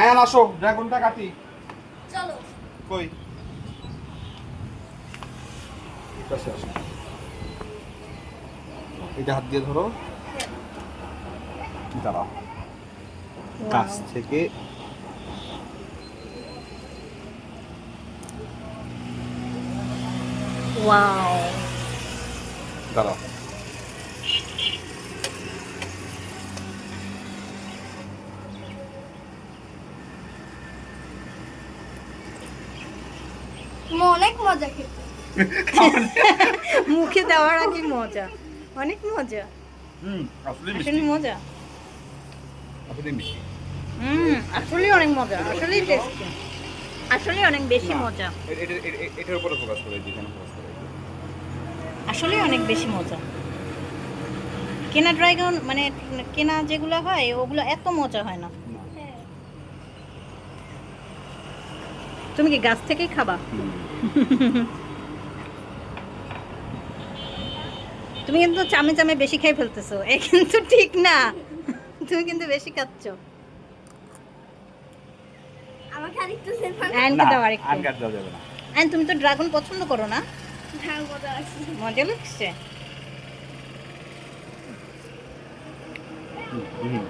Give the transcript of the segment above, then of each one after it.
আয়ান আসো ড্রাগনটা কাটি। চলো। কই? পাশে আসো। এটা হাত দিয়ে ধরো। দাঁড়াও। কাছ থেকে ওয়াও। দাঁড়াও। অনেক মজা খেতে। মুখে দেওয়ার আগে মজা। অনেক মজা। হুম আসলে মজা। আসলে মিষ্টি। হুম আসলে অনেক মজা। আসলেই টেস্টি আসলে অনেক বেশি মজা। এ- এটা- এটা- এটা- এটার উপরে ফোকাস করে দিই ফোকাস করে। আসলে অনেক বেশি মজা। কেনা ড্রাইগন মানে কেনা যেগুলো হয় ওগুলো এত মজা হয় না না হ্যাঁ তুমি কি গাছ থেকেই খাবা? তুমি কিন্তু চামে চামে বেশি খেয়ে ফেলতেছো। এ কিন্তু ঠিক না। তুমি কিন্তু বেশি খাচ্ছ। আমাকে আরেকটু সেরকম আয়নকে দাও আরেকটু। আনকাট দেওয়া যাবে না। আয়ন তুমি তো ড্রাগন পছন্দ করো না? হ্যাঁ মজা লাগছে? হুম,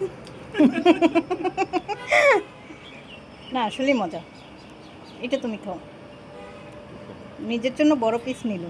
না আসলেই মজা। এটা তুমি খাও। নিজের জন্য বড় পিস নিল।